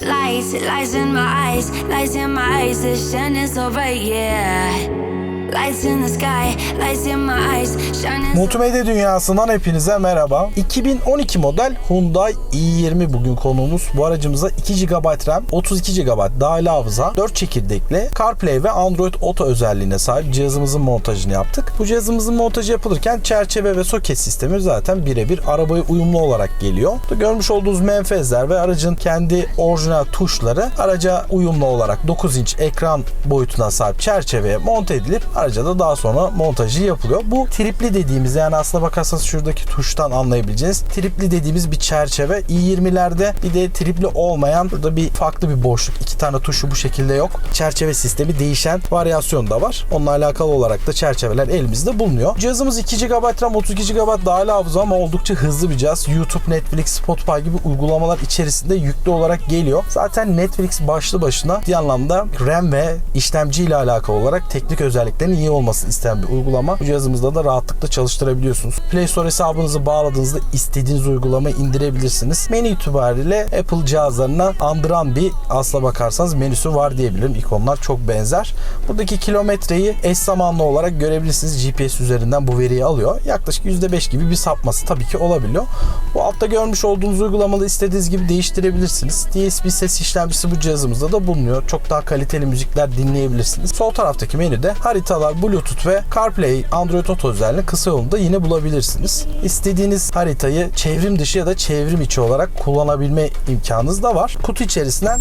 Lies, lies in my eyes, lies in my eyes. This shining so bright, yeah. Multimedya dünyasından hepinize merhaba. 2012 model Hyundai i20 bugün konuğumuz. Bu aracımıza 2 GB RAM, 32 GB dahili hafıza, 4 çekirdekli CarPlay ve Android Auto özelliğine sahip cihazımızın montajını yaptık. Bu cihazımızın montajı yapılırken çerçeve ve soket sistemi zaten birebir arabaya uyumlu olarak geliyor. Görmüş olduğunuz menfezler ve aracın kendi orijinal tuşları araca uyumlu olarak 9 inç ekran boyutuna sahip çerçeveye monte edilip araca da daha sonra montajı yapılıyor. Bu tripli dediğimiz yani aslına bakarsanız şuradaki tuştan anlayabileceğiniz tripli dediğimiz bir çerçeve. i20'lerde bir de tripli olmayan burada bir farklı bir boşluk. iki tane tuşu bu şekilde yok. Çerçeve sistemi değişen varyasyon da var. Onunla alakalı olarak da çerçeveler elimizde bulunuyor. Cihazımız 2 GB RAM 32 GB dahili hafıza ama oldukça hızlı bir cihaz. YouTube, Netflix, Spotify gibi uygulamalar içerisinde yüklü olarak geliyor. Zaten Netflix başlı başına bir anlamda RAM ve işlemci ile alakalı olarak teknik özelliklerin iyi olmasını isteyen bir uygulama. Bu cihazımızda da rahatlıkla çalıştırabiliyorsunuz. Play Store hesabınızı bağladığınızda istediğiniz uygulamayı indirebilirsiniz. Menü itibariyle Apple cihazlarına andıran bir aslına bakarsanız menüsü var diyebilirim. İkonlar çok benzer. Buradaki kilometreyi eş zamanlı olarak görebilirsiniz. GPS üzerinden bu veriyi alıyor. Yaklaşık %5 gibi bir sapması tabii ki olabiliyor. Bu altta görmüş olduğunuz uygulamalı istediğiniz gibi değiştirebilirsiniz. DSP ses işlemcisi bu cihazımızda da bulunuyor. Çok daha kaliteli müzikler dinleyebilirsiniz. Sol taraftaki menüde haritalar, Bluetooth ve CarPlay, Android Auto özelliğini kısa yolunda yine bulabilirsiniz. İstediğiniz haritayı çevrim dışı ya da çevrim içi olarak kullanabilme imkanınız da var. Kutu içerisinden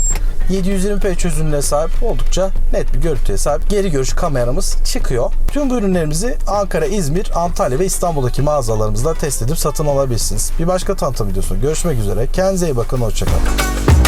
720p çözünürlüğe sahip oldukça net bir görüntüye sahip geri görüş kameramız çıkıyor. Tüm bu ürünlerimizi Ankara, İzmir, Antalya ve İstanbul'daki mağazalarımızda test edip satın alabilirsiniz. Bir başka tanıtım videosunda görüşmek üzere. Kendinize iyi bakın. Hoşçakalın.